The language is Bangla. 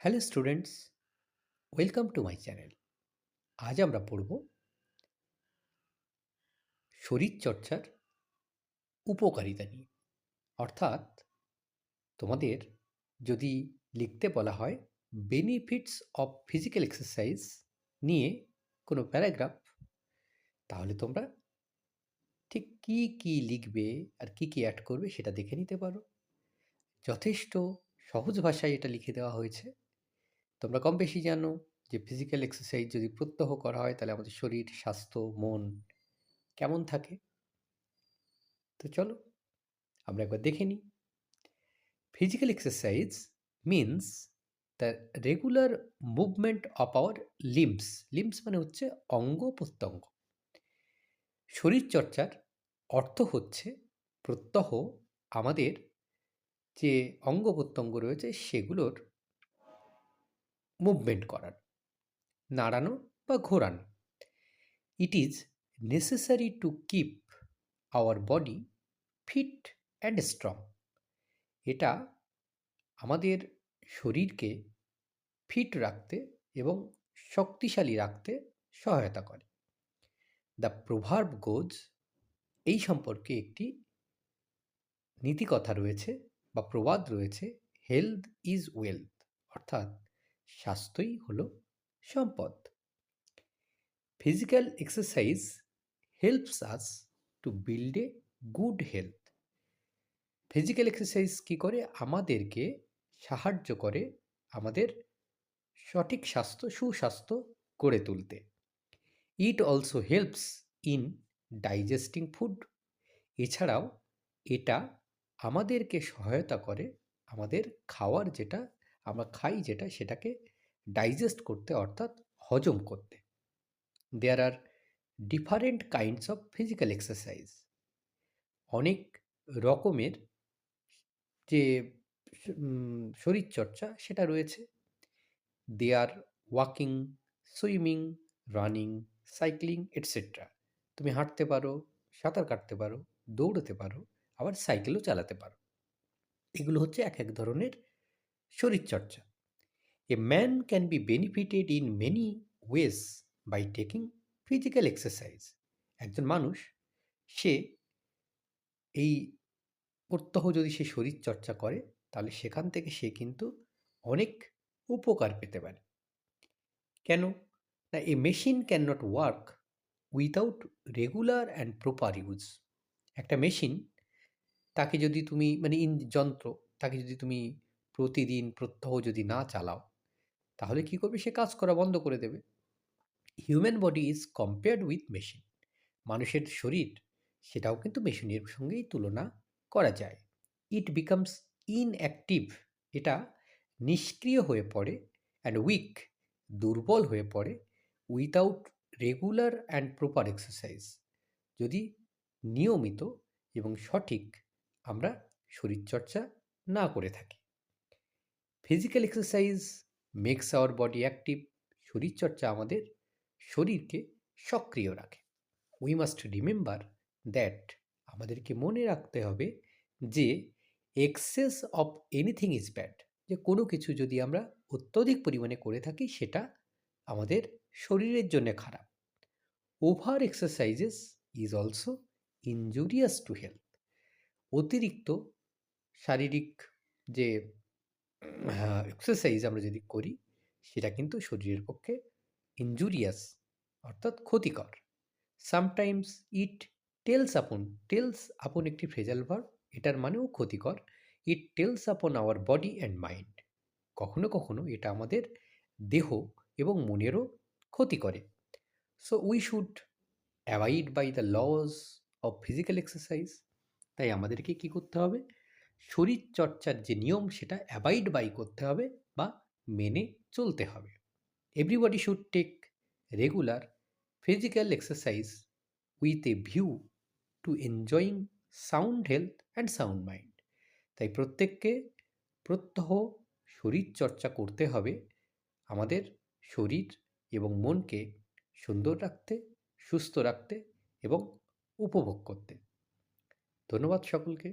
Hello students welcome to my channel আজ আমরা পড়ব শরীরচর্চার উপকারিতা নিয়ে। অর্থাৎ তোমাদের যদি লিখতে বলা হয় বেনিফিটস অফ ফিজিক্যাল এক্সারসাইজ নিয়ে কোনো প্যারাগ্রাফ, তাহলে তোমরা ঠিক কী কী লিখবে আর কী কী অ্যাড করবে সেটা দেখে নিতে পারো। যথেষ্ট সহজ ভাষায় এটা লিখে দেওয়া হয়েছে। তোমরা কম বেশি জানো যে ফিজিক্যাল এক্সারসাইজ যদি প্রত্যহ করা হয়, তাহলে আমাদের শরীর, স্বাস্থ্য, মন কেমন থাকে? তো চলো, আমরা একবার দেখে নিই। Physical exercise means the regular movement of our limbs limbs মানে হচ্ছে অঙ্গ প্রত্যঙ্গ। শরীরচর্চার অর্থ হচ্ছে প্রত্যহ আমাদের যে অঙ্গ প্রত্যঙ্গ রয়েছে, সেগুলোর মুভমেন্ট করার, নাড়ানো বা ঘোরানো। It is necessary to keep our body fit and strong এটা আমাদের শরীরকে ফিট রাখতে এবং শক্তিশালী রাখতে সহায়তা করে। দ্য প্রভার্ব গোজ এই সম্পর্কে একটি নীতিকথা রয়েছে বা প্রবাদ রয়েছে হেলথ ইজ ওয়েলথ অর্থাৎ স্বাস্থ্যই হলো সম্পদ। Physical exercise helps us to build a good health physical exercise কী করে? আমাদেরকে সাহায্য করে আমাদের সঠিক স্বাস্থ্য, সুস্বাস্থ্য গড়ে তুলতে। It also helps in digesting food এছাড়াও এটা আমাদেরকে সহায়তা করে আমাদের খাওয়ার যেটা আমরা খাই যেটা সেটাকে ডাইজেস্ট করতে অর্থাৎ হজম করতে। There are different kinds of physical exercise অনেক রকমের যে শরীরচর্চা সেটা রয়েছে। There walking swimming running cycling etcetera তুমি হাঁটতে পারো, সাঁতার কাটতে পারো, দৌড়তে পারো, আবার সাইকেলও চালাতে পারো। এগুলো হচ্ছে এক এক ধরনের শরীরচর্চা। A man can be benefited in many ways by taking physical exercise একজন মানুষ, সে এই প্রত্যহ যদি সে শরীর চর্চা করে, তাহলে সেখান থেকে সে কিন্তু অনেক উপকার পেতে পারে। কেন? না a machine can not work without regular and proper use একটা মেশিন তাকে যদি তুমি মানে ইন, যন্ত্র, তাকে যদি তুমি প্রতিদিন প্রত্যহ যদি না চালাও, তাহলে কী করবে? সে কাজ করা বন্ধ করে দেবে। Human body is compared with machine মানুষের শরীর সেটাও কিন্তু মেশিনের সঙ্গেই তুলনা করা যায়। ইট বিকামস ইনঅ্যাক্টিভ এটা নিষ্ক্রিয় হয়ে পড়ে অ্যান্ড উইক দুর্বল হয়ে পড়ে without regular and proper exercise যদি নিয়মিত এবং সঠিক আমরা শরীরচর্চা না করে থাকি। Physical exercise makes our body active শরীরচর্চা আমাদের শরীরকে সক্রিয় রাখে। উই মাস্ট রিমেম্বার দ্যাট আমাদেরকে মনে রাখতে হবে যে excess of anything is bad যে কোনো কিছু যদি আমরা অত্যধিক পরিমাণে করে থাকি, সেটা আমাদের শরীরের জন্য খারাপ। Over exercises is also injurious to health অতিরিক্ত শারীরিক যে এক্সারসাইজ আমরা যদি করি, সেটা কিন্তু শরীরের পক্ষে ইনজুরিয়াস অর্থাৎ ক্ষতিকর। Sometimes it tells upon tells upon একটি ফ্রেজাল ভার এটার মানেও ক্ষতিকর। It tells upon our body and mind কখনো কখনো এটা আমাদের দেহ এবং মনেরও ক্ষতি করে। So we should avoid by the laws of physical exercise তাই আমাদেরকে কী করতে হবে? শরীরচর্চার যে নিয়ম, সেটা অ্যাবাইড বাই করতে হবে বা মেনে চলতে হবে। Everybody should take regular physical exercise with a view to enjoying sound health and sound mind তাই প্রত্যেককে প্রত্যহ শরীরচর্চা করতে হবে। আমাদের শরীর এবং মনকে সুন্দর রাখতে, সুস্থ রাখতে এবং উপভোগ করতে। ধন্যবাদ সকলকে।